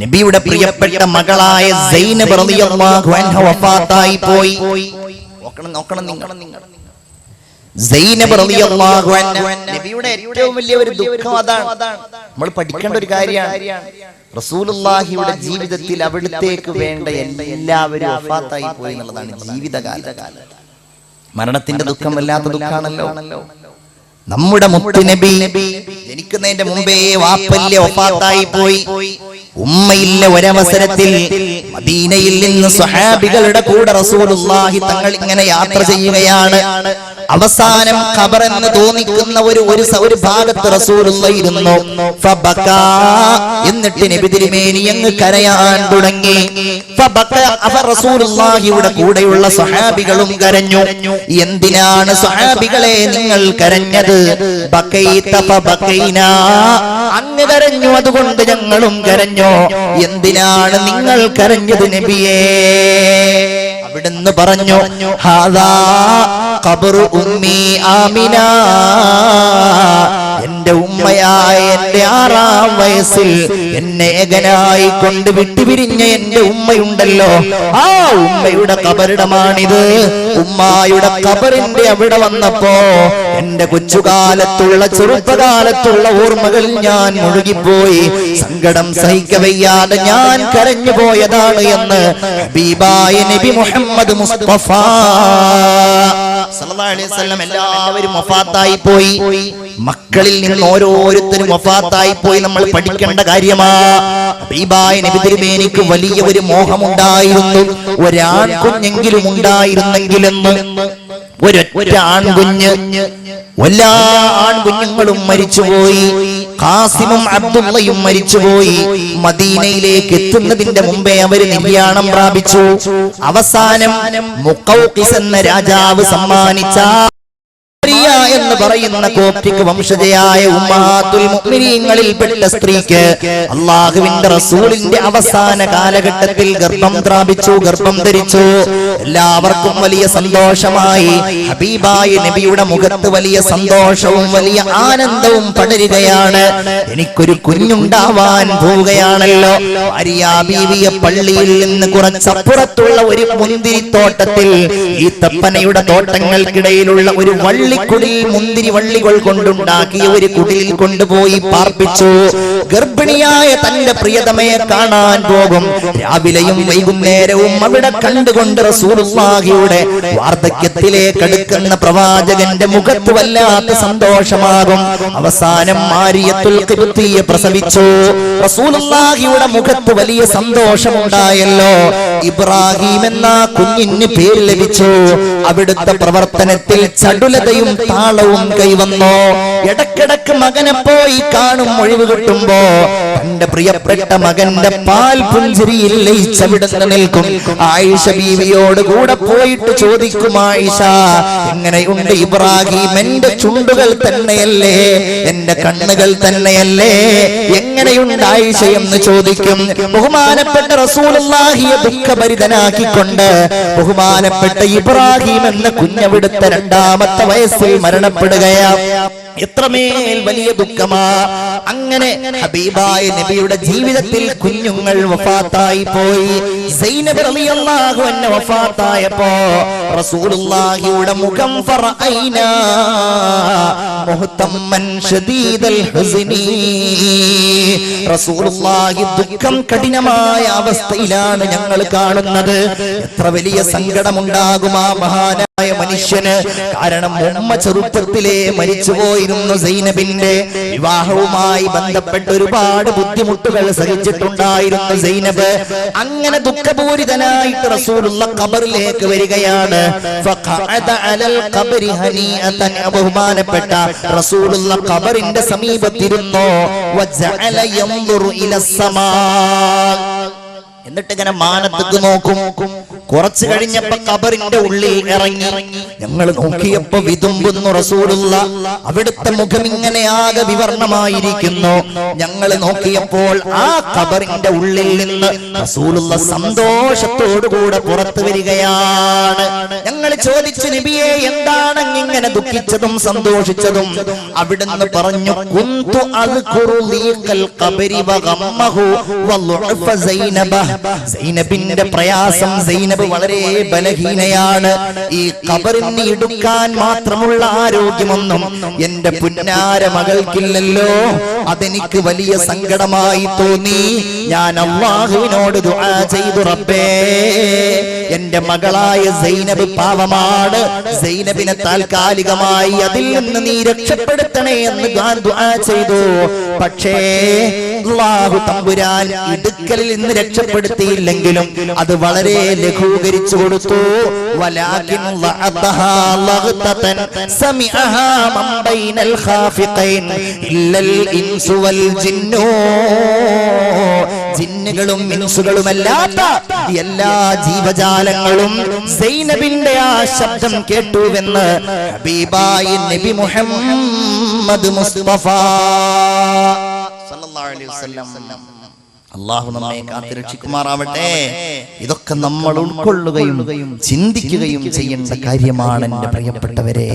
നബിയുടെ പ്രിയപ്പെട്ട മകളായ സൈനബ് റളിയല്ലാഹു അൻഹ വഫാത്തായി പോയി. നോക്കണം നോക്കണം നിങ്ങൾ. സൈനബ് റളിയല്ലാഹു അൻഹ നബിയുടെ ഏറ്റവും വലിയ ഒരു ദുഃഖം അതാണ്. നമ്മൾ പഠിക്കേണ്ട ഒരു കാര്യമാണ്. റസൂലുള്ളാഹിയുടെ ജീവിതത്തിൽ അവിടത്തേക്ക് വേണ്ട എല്ലാവരും വഫാത്തായി പോയി എന്നുള്ളതാണ് ജീവിതകാലം. മരണത്തിന്റെ ദുഃഖം വല്ലാത്ത ദുഃഖാണല്ലോ. നമ്മുടെ മുത്തുനബി ജനിക്കുന്നതിന്റെ മുമ്പേ വാപ്പല്യ ഒപ്പാത്തായി പോയി. ഉമ്മയില്ല ഒരവസരത്തിൽ മദീനയിൽ നിന്ന് സ്വഹാബികളുടെ കൂടെ റസൂലുള്ളാഹി തങ്ങൾ ഇങ്ങനെ യാത്ര ചെയ്യുകയാണ്. അവസാനം ഖബർ എന്ന് തോന്നിക്കുന്ന ഒരു ഒരു ഒരു ഭാഗത്ത് റസൂലുള്ള ഇരുന്നു. എന്നിട്ട് നബി തിരുമേനി അങ്ങ് കരയാൻ തുടങ്ങി. ഫബക അവ റസൂലുള്ളാഹി റസൂലുള്ളാഹിയുടെ കൂടെയുള്ള സ്വഹാബികളും കരഞ്ഞു. എന്തിനാണ് സ്വഹാബികളെ നിങ്ങൾ കരഞ്ഞത്? ബക്കൈത ഫബക്കൈനാ. കരഞ്ഞു അതുകൊണ്ട് ഞങ്ങളും കരഞ്ഞു? എന്തിനാണ് നിങ്ങൾ കരഞ്ഞത് നബിയേ? അവിടുന്ന് പറഞ്ഞു ഹാദാ കബറു ഉമ്മി ആമിന. എന്റെ ഉമ്മയായ എന്റെ ആറാം വയസ്സിൽ എന്നെ ഏകനായി കൊണ്ട് വിട്ടുപിരിഞ്ഞ എന്റെ ഉമ്മയുണ്ടല്ലോ. ആ ഉമ്മയുടെ കബറിടമാണിത്. ഉമ്മായുടെ കബറിന്റെ അവിടെ വന്നപ്പോ എന്റെ കൊച്ചുകാലത്തുള്ള ചെറുപ്പകാലത്തുള്ള ഓർമ്മകൾ ഞാൻ മുഴുകിപ്പോയി. സങ്കടം സഹിക്കവയ്യാതെ ഞാൻ കരഞ്ഞു പോയതാണ് എന്ന് ഹബീബായ നബി മുഹമ്മദ് മുസ്തഫ എല്ലാവരും പോയി. മക്കളിൽ നിന്ന് ഓരോരുത്തരും വഫാത്തായി പോയി നമ്മൾ പഠിക്കേണ്ട കാര്യമാ. ഹബീബായ നബി തിരുമേനിക്ക് വലിയ ഒരു മോഹമുണ്ടായിരുന്നു. ഒരാൺ കുഞ്ഞെങ്കിലും ഉണ്ടായിരുന്നെങ്കിലെന്ന്. ഒരൊറ്റ എല്ലാ ആൺകുഞ്ഞുങ്ങളും മരിച്ചുപോയി. കാസിമും അബ്ദുള്ളയും മരിച്ചുപോയി. മദീനയിലേക്ക് എത്തുന്നതിന്റെ മുമ്പേ അവർ നിര്യാണം പ്രാപിച്ചു. അവസാനം മുക്കൗക്കിസ് എന്ന രാജാവ് സമ്മാനിച്ച എന്ന് പറയുന്ന കോപ്റ്റിക് വംശജയായ ഉമ്മാത്തുൽ പെട്ട സ്ത്രീക്ക് അള്ളാഹുവിന്റെ റസൂലിന്റെ അവസാന കാലഘട്ടത്തിൽ ഗർഭം പ്രാപിച്ചു ഗർഭം ധരിച്ചു. എല്ലാവർക്കും വലിയ സന്തോഷമായി. ഹബീബായ നബിയുടെ മുഖത്ത് വലിയ സന്തോഷവും വലിയ ആനന്ദവും പടരുകയാണ്. എനിക്കൊരു കുഞ്ഞുണ്ടാവാൻ പോവുകയാണല്ലോ. ബീവിയെ പള്ളിയിൽ നിന്ന് കുറച്ചപ്പുറത്തുള്ള ഒരു മുന്തിരിത്തോട്ടത്തിൽ ഈ തപ്പനയുടെ തോട്ടങ്ങൾക്കിടയിലുള്ള ഒരു വള്ളിക്കുടിൽ മുന്തിരി വള്ളികൾ കൊണ്ടുണ്ടാക്കിയ ഒരു കുടിലിൽ കൊണ്ടുപോയി പാർപ്പിച്ചു. ഗർഭിണിയായ തന്റെ പ്രിയതമയെ കാണാൻ പോകും. രാവിലെയും വൈകുന്നേരവും അവിടെ കണ്ടുകൊണ്ട് റസൂർവാഹിയുടെ വാർദ്ധക്യത്തിലേക്ക് അടുക്കുന്ന പ്രവാചകന്റെ മുഖത്ത് വല്ലാത്ത സന്തോഷമാകും. അവസാനം മാരിയത്തുൽ ഖിബ്തിയെ പ്രസവിച്ചു. റസൂലുള്ളാഹിയുടെ മുഖത്ത് വലിയ സന്തോഷമുണ്ടായല്ലോ. ഇബ്രാഹിം എന്ന കുഞ്ഞിന് പേര് ലഭിച്ചു. അവിടുത്തെ പ്രവർത്തനത്തിൽ ചടുലതയും താളവും കൈവന്നോ ഇടക്കിടക്ക് മകനെ പോയി കാണും ഒഴിവ് കിട്ടുമ്പോ തന്റെ പ്രിയപ്പെട്ട മകന്റെ പാൽ പുഞ്ചിരിയിൽ ലയിച്ചവിടുന്ന് നിൽക്കും. ആയിഷ ബീവിയോട് കൂടെ പോയിട്ട് ചോദിക്കും ആയിഷ എങ്ങനെയുണ്ട് ഇബ്രാഹിം എന്റെ ചുണ്ടുകൾ തന്നെയല്ലേ? എന്റെ കണ്ണുകൾ തന്നെയല്ലേ? എങ്ങനെയുണ്ട് ആയിഷ എന്ന് ചോദിക്കും. ബഹുമാനപ്പെട്ട റസൂലുള്ളാഹിയെ ദുഃഖഭരിതനാക്കിക്കൊണ്ട് ബഹുമാനപ്പെട്ട ഇബ്രാഹിം എന്ന കുഞ്ഞവിടുത്തെ രണ്ടാമത്തെ വയസ്സിൽ മരണപ്പെടുകയാ. എത്രമേൽ വലിയ ദുഃഖമാ. അങ്ങനെ ഹബീബായ നബിയുടെ ജീവിതത്തിൽ കുഞ്ഞുങ്ങൾ വഫാത്തായി പോയി. സൈനബ് റളിയല്ലാഹു അൻഹ വഫാത്തായപ്പോ റസൂലുള്ളാഹിയുടെ മുഖം ഫറഅയ്നാ. മുഹ്തമ്മൻ ഷദീദൽ ഹുസ്നി. റസൂലുള്ളാഹി ദുഃഖം കഠിനമായ അവസ്ഥയിലാണ് ഞങ്ങൾ കാണുന്നത്. എത്ര വലിയ സങ്കടമുണ്ടാകും ആ മഹാനായ മനുഷ്യന്. കാരണം ഉമ്മ ചെറുപ്പത്തിലെ മരിച്ചുപോയിരുന്നു സൈനബിന്റെ. വിവാഹവുമായി ബന്ധപ്പെട്ട് ഒരുപാട് ബുദ്ധിമുട്ടുകൾ സഹിച്ചിട്ടുണ്ടായിരുന്നു സൈനബ്. അങ്ങനെ ദുഃഖപൂരിതനായിട്ട് റസൂലുള്ള ഖബറിലേക്ക് വരികയാണ്. ബഹുമാനപ്പെട്ട റസൂലുള്ള ഖബറിന്റെ സമീപത്തിരുന്നോ? എന്നിട്ട് ഇങ്ങനെ മാനത്തേക്ക് നോക്കും. കുറച്ചു കഴിഞ്ഞപ്പോ കബറിന്റെ ഉള്ളിൽ ഇറങ്ങി. ഞങ്ങൾ നോക്കിയപ്പോ വിതുമ്പുന്നു റസൂലുള്ള. അവിടുത്തെ മുഖം ഇങ്ങനെ ആകെ വിവർണമായിരിക്കുന്നു. ഞങ്ങൾ നോക്കിയപ്പോൾ ആ കബറിന്റെ ഉള്ളിൽ നിന്ന് റസൂലുള്ള സന്തോഷത്തോടുകൂടെ പുറത്തു വരികയാണ്. ഞങ്ങൾ ചോദിച്ചു നബിയെ എന്താണ് ഇങ്ങനെ ദുഃഖിച്ചതും സന്തോഷിച്ചതും? അവിടുന്ന് പറഞ്ഞു കുന്തു അത് സൈനബ. സൈനബിന്റെ പ്രയാസം സൈനബ് വളരെ ബലഹീനയാണ്. ഈ കബറിന് ഇടുക്കാൻ മാത്രമുള്ള ആരോഗ്യമൊന്നും എന്റെ പുന്നാര മകൾക്കില്ലല്ലോ. അതെനിക്ക് വലിയ സങ്കടമായി തോന്നി. ഞാൻ അള്ളാഹുവിനോട് ദുആ ചെയ്തു റബ്ബേ. എന്റെ മകളായ സൈനബ് പാവമാണ്. സൈനബിനെ താൽക്കാലികമായി അതിൽ നിന്ന് നീ രക്ഷപ്പെടുത്തണേ എന്ന് ഞാൻ ദുആ ചെയ്തു. പക്ഷേ അല്ലാഹു തമ്പുരാൻ. ഇടുക്കലിൽ നിന്ന് രക്ഷപ്പെടുത്തിയില്ലെങ്കിലും അത് വളരെ ലഘൂകരിച്ചു കൊടുത്തു. ജിന്നുകളും മിനുസുകളുമല്ലാത്ത എല്ലാ ജീവജാലങ്ങളും സൈനബിന്റെ ആ ശബ്ദം കേട്ടുവെന്ന് ഹബീബായി നബി മുഹമ്മദ് മുസ്തഫ. വസല്ലം. അള്ളാഹു നമ്മെ കാത്തിരക്ഷിക്കുമാറാവട്ടെ. ഇതൊക്കെ നമ്മൾ ഉൾക്കൊള്ളുകയും ചിന്തിക്കുകയും ചെയ്യേണ്ട കാര്യമാണ് എന്റെ പ്രിയപ്പെട്ടവരെ.